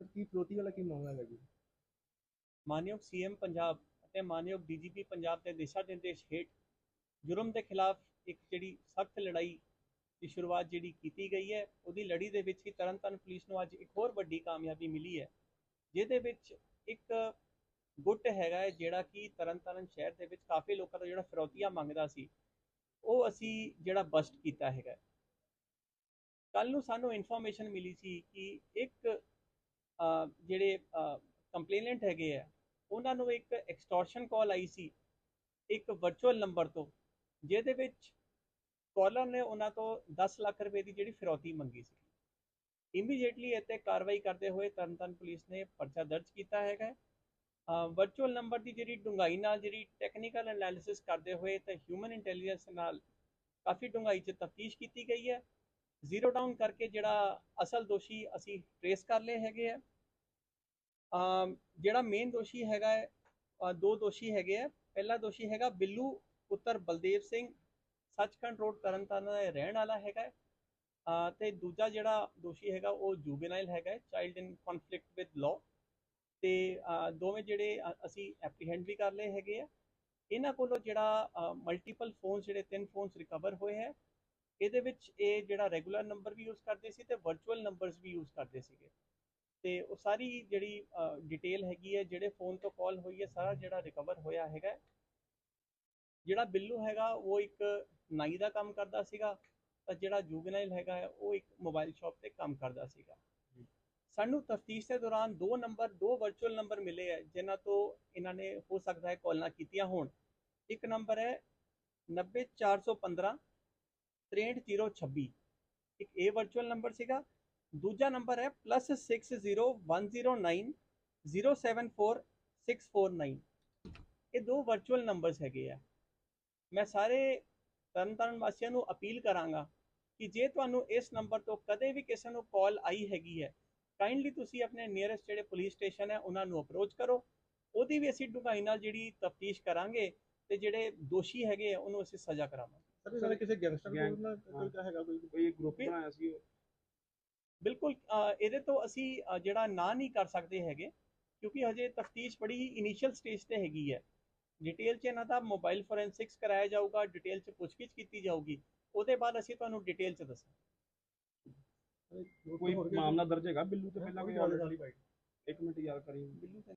Sir ਕੀ ਫਰੋਤੀ ਵਾਲਾ ਕੀ ਮਾਮਲਾ ਹੈਗਾ ਜੀ? ਮਾਨਯੋਗ ਸੀਐਮ ਪੰਜਾਬ ਅਤੇ ਮਾਨਯੋਗ ਡੀਜੀਪੀ ਪੰਜਾਬ ਦੇ ਦਿਸ਼ਾ ਨਿਰਦੇਸ਼ ਹੇਠ ਜੁਰਮ ਦੇ ਖਿਲਾਫ ਇੱਕ ਜਿਹੜੀ ਸਖਤ ਲੜਾਈ ਦੀ ਸ਼ੁਰੂਆਤ ਜਿਹੜੀ ਕੀਤੀ ਗਈ ਹੈ, ਉਹਦੀ ਲੜੀ ਦੇ ਵਿੱਚ ਹੀ ਤਰਨਤਾਰਨ ਪੁਲਿਸ ਨੂੰ ਅੱਜ ਇੱਕ ਹੋਰ ਵੱਡੀ ਕਾਮਯਾਬੀ ਮਿਲੀ ਹੈ, ਜਿਹਦੇ ਵਿੱਚ ਇੱਕ ਗੁੱਟ ਹੈਗਾ ਹੈ ਜਿਹੜਾ ਕਿ ਤਰਨਤਾਰਨ ਸ਼ਹਿਰ ਦੇ ਵਿੱਚ ਕਾਫੀ ਲੋਕਾਂ ਦਾ ਜਿਹੜਾ ਫਿਰੌਤੀਆਂ ਮੰਗਦਾ ਸੀ, ਉਹ ਅਸੀਂ ਜਿਹੜਾ ਬਸਟ ਕੀਤਾ ਹੈਗਾ ਕੱਲ ਨੂੰ ਸਾਨੂੰ ਇਨਫੋਰਮੇਸ਼ਨ ਮਿਲੀ ਸੀ ਕਿ ਇੱਕ ਜਿਹੜੇ ਕੰਪਲੇਨੈਂਟ ਹੈਗੇ ਆ, ਉਹਨਾਂ ਨੂੰ ਇੱਕ ਐਕਸਟੋਰਸ਼ਨ ਕਾਲ ਆਈ ਸੀ, ਇੱਕ ਵਰਚੁਅਲ ਨੰਬਰ ਤੋਂ, ਜਿਹਦੇ ਵਿੱਚ ਕਾਲਰ ਨੇ ਉਹਨਾਂ ਤੋਂ 10 ਲੱਖ ਰੁਪਏ ਦੀ ਜਿਹੜੀ ਫਿਰੌਤੀ ਮੰਗੀ ਸੀ। ਇਮੀਡੀਏਟਲੀ ਇੱਥੇ ਕਾਰਵਾਈ ਕਰਦੇ ਹੋਏ ਤਰਨਤਾਰਨ ਪੁਲਿਸ ਨੇ ਪਰਚਾ ਦਰਜ ਕੀਤਾ ਹੈਗਾ ਵਰਚੁਅਲ ਨੰਬਰ ਦੀ ਜਿਹੜੀ ਡੂੰਘਾਈ ਨਾਲ ਜਿਹੜੀ ਟੈਕਨੀਕਲ ਐਨਾਲਿਸਿਸ ਕਰਦੇ ਹੋਏ ਤੇ ਹਿਊਮਨ ਇੰਟੈਲੀਜੈਂਸ ਨਾਲ ਕਾਫੀ ਡੂੰਘਾਈ 'ਚ ਤਫਤੀਸ਼ ਕੀਤੀ ਗਈ ਹੈ। ਜ਼ੀਰੋ ਡਾਊਨ ਕਰਕੇ ਜਿਹੜਾ ਅਸਲ ਦੋਸ਼ੀ ਅਸੀਂ ਟ੍ਰੇਸ ਕਰ ਲਏ ਹੈਗੇ ਆ। ਜਿਹੜਾ ਮੇਨ ਦੋਸ਼ੀ ਹੈਗਾ ਹੈ ਦੋ ਦੋਸ਼ੀ ਹੈਗੇ ਆ। ਪਹਿਲਾ ਦੋਸ਼ੀ ਹੈਗਾ ਬਿੱਲੂ, ਪੁੱਤਰ ਬਲਦੇਵ ਸਿੰਘ। ਸੱਚਖੰਡ ਰੋਡ ਤਰਨਤਾਰਨ ਦਾ ਰਹਿਣ ਵਾਲਾ ਹੈਗਾ ਹੈ। ਤੇ ਦੂਜਾ ਜਿਹੜਾ ਦੋਸ਼ੀ ਹੈਗਾ ਉਹ ਜੂਵੇਨਾਈਲ ਹੈਗਾ child in conflict with law ਤੇ ਦੋਵੇਂ ਜਿਹੜੇ ਅਸੀਂ ਐਪਰੀਹੈਂਡ ਵੀ ਕਰ ਲਏ ਹੈਗੇ ਆ। ਇਹਨਾਂ ਕੋਲੋਂ ਜਿਹੜਾ ਮਲਟੀਪਲ ਫੋਨਸ ਜਿਹੜੇ ਤਿੰਨ ਫੋਨਸ ਰਿਕਵਰ ਹੋਏ ਹੈ। ਇਹਦੇ ਵਿੱਚ ਇਹ ਜਿਹੜਾ ਰੈਗੂਲਰ ਨੰਬਰ ਵੀ ਯੂਜ਼ ਕਰਦੇ ਸੀ ਤੇ ਵਰਚੁਅਲ ਨੰਬਰਸ ਵੀ ਯੂਜ਼ ਕਰਦੇ ਸੀਗੇ। ਤੇ ਉਹ ਸਾਰੀ ਜਿਹੜੀ ਡਿਟੇਲ ਹੈਗੀ ਹੈ ਜਿਹੜੇ ਫੋਨ ਤੋਂ ਕਾਲ ਹੋਈ ਹੈ ਸਾਰਾ ਜਿਹੜਾ ਰਿਕਵਰ ਹੋਇਆ ਹੈਗਾ। ਜਿਹੜਾ ਬਿੱਲੂ ਹੈਗਾ ਉਹ ਇੱਕ ਨਾਈ ਦਾ ਕੰਮ ਕਰਦਾ ਸੀਗਾ ਤਾਂ ਜਿਹੜਾ ਜੂਗਨਾਈਲ ਹੈਗਾ ਉਹ ਇੱਕ ਮੋਬਾਈਲ ਸ਼ਾਪ ਤੇ ਕੰਮ ਕਰਦਾ ਸੀਗਾ। ਸਾਨੂੰ ਤਫਤੀਸ਼ ਦੇ ਦੌਰਾਨ ਦੋ ਨੰਬਰ ਦੋ ਵਰਚੁਅਲ ਨੰਬਰ ਮਿਲੇ ਹੈ ਜਿਨ੍ਹਾਂ ਤੋਂ ਇਹਨਾਂ ਨੇ ਹੋ ਸਕਦਾ ਹੈ ਕਾਲਾਂ ਕੀਤੀਆਂ ਹੋਣ। ਇੱਕ ਨੰਬਰ ਹੈ 90415 63026 ਇੱਕ ਇਹ ਵਰਚੁਅਲ ਨੰਬਰ ਸੀਗਾ। ਦੂਜਾ ਨੰਬਰ ਹੈ +60109 074649 ਇਹ ਦੋ ਵਰਚੁਅਲ ਨੰਬਰਸ ਹੈਗੇ ਆ। ਮੈਂ ਸਾਰੇ ਤਰਨਤਾਰਨ ਵਾਸੀਆਂ ਨੂੰ ਅਪੀਲ ਕਰਾਂਗਾ ਕਿ ਜੇ ਤੁਹਾਨੂੰ ਇਸ ਨੰਬਰ ਤੋਂ ਕਦੇ ਵੀ ਕਿਸੇ ਨੂੰ ਕਾਲ ਆਈ ਹੈਗੀ ਹੈ ਕਾਈਂਡਲੀ ਤੁਸੀਂ ਆਪਣੇ ਨੀਅਰੈਸਟ ਜਿਹੜੇ ਪੁਲਿਸ ਸਟੇਸ਼ਨ ਹੈ, ਉਹਨਾਂ ਨੂੰ ਅਪਰੋਚ ਕਰੋ। ਉਹਦੀ ਵੀ ਅਸੀਂ ਡੂੰਘਾਈ ਨਾਲ ਜਿਹੜੀ ਤਫਤੀਸ਼ ਕਰਾਂਗੇ ਤੇ ਜਿਹੜੇ ਦੋਸ਼ੀ ਹੈਗੇ ਆ, ਉਹਨੂੰ ਅਸੀਂ ਸਜ਼ਾ ਕਰਾਵਾਂਗੇ। ਸਰ ਦਾ ਕਿਸੇ ਗੈਂਗਸਟਰ ਕੋਲ ਨਾ ਕੋਈ ਤਾਂ ਹੈਗਾ ਕੋਈ ਕੋਈ ਗਰੁੱਪ ਬਣਾਇਆ ਸੀ ਬਿਲਕੁਲ ਅ, ਇਹਦੇ ਤੋਂ ਅਸੀਂ ਅ, ਜਿਹੜਾ ਨਾ ਨਹੀਂ ਕਰ ਸਕਦੇ ਹੈਗੇ ਕਿਉਂਕਿ ਹਜੇ ਤਫਤੀਸ਼ ਬੜੀ ਇਨੀਸ਼ੀਅਲ ਸਟੇਜ ਤੇ ਹੈਗੀ ਹੈ। ਡਿਟੇਲ 'ਚ ਇਹਨਾਂ ਦਾ ਮੋਬਾਈਲ ਫੋਰੈਂਸਿਕਸ ਕਰਾਇਆ ਜਾਊਗਾ ਡਿਟੇਲ 'ਚ ਪੁੱਛਗਿੱਛ ਕੀਤੀ ਜਾਊਗੀ ਉਹਦੇ ਬਾਅਦ ਅਸੀਂ ਤੁਹਾਨੂੰ ਡਿਟੇਲ 'ਚ ਦੱਸਾਂਗੇ। ਕੋਈ ਮਾਮਲਾ ਦਰਜ ਹੈਗਾ ਬਿੱਲੂ ਤੇ ਪਹਿਲਾਂ ਕੋਈ ਬਾਈਟ ਇੱਕ ਮਿੰਟ ਯਾਦ ਕਰੀ। ਬਿੱਲੂ ਤੇ